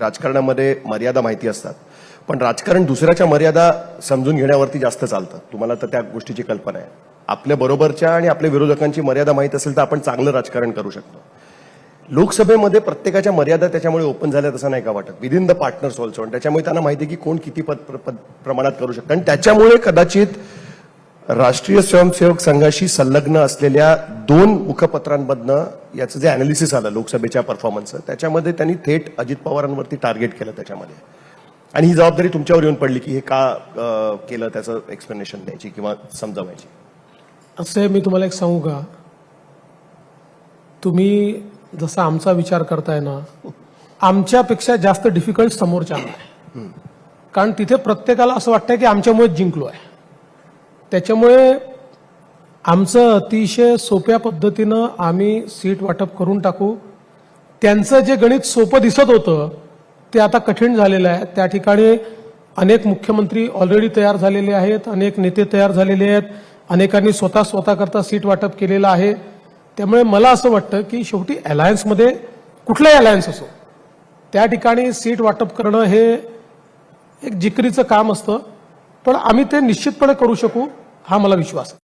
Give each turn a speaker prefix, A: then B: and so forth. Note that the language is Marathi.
A: राजकारणामध्ये मर्यादा माहिती असतात. पण राजकारण दुसऱ्याच्या मर्यादा समजून घेण्यावरती जास्त चालतं. तुम्हाला तर त्या गोष्टीची कल्पना आहे. आपल्या बरोबरच्या आणि आपल्या विरोधकांची मर्यादा माहीत असेल तर आपण चांगलं राजकारण करू शकतो. लोकसभेमध्ये प्रत्येकाच्या मर्यादा त्याच्यामुळे ओपन झाल्या तसं नाही का वाटत? विदिन द पार्टनर्स ऑल्सो आणि त्याच्यामुळे त्यांना माहिती आहे की कोण किती पद, प्र- पद प्रमाणात करू शकतं. आणि त्याच्यामुळे कदाचित राष्ट्रीय स्वयंसेवक संघाशी संलग्न असलेल्या दोन मुखपत्रांमधनं याचं जे अनालिसिस आलं लोकसभेच्या परफॉर्मन्सचं त्याच्यामध्ये त्यांनी थेट अजित पवारांवरती टार्गेट केलं त्याच्यामध्ये. आणि ही जबाबदारी तुमच्यावर येऊन पडली की हे का केलं त्याचं एक्सप्लेनेशन द्यायची किंवा समजावायची?
B: असं मी तुम्हाला एक सांगू का? तुम्ही जसा आमचा विचार करताय ना आमच्यापेक्षा जास्त डिफिकल्ट समोरच्या आहे. कारण तिथे प्रत्येकाला असं वाटतंय की आमच्यामुळेच जिंकलो आहे त्याच्यामुळे आमचं अतिशय सोप्या पद्धतीनं आम्ही सीट वाटप करून टाकू. त्यांचं जे गणित सोपं दिसत होतं ते आता कठीण झालेलं आहे. त्या ठिकाणी अनेक मुख्यमंत्री ऑलरेडी तयार झालेले आहेत अनेक नेते तयार झालेले आहेत अनेकांनी स्वतः स्वतःकरता सीट वाटप केलेलं आहे. त्यामुळे मला असं वाटतं की शेवटी अलायन्समध्ये कुठलाही अलायन्स असो त्या ठिकाणी सीट वाटप करणं हे एक जिकरीचं काम असतं. पण आम्ही ते निश्चितपणे करू शकू हा मला विश्वास आहे.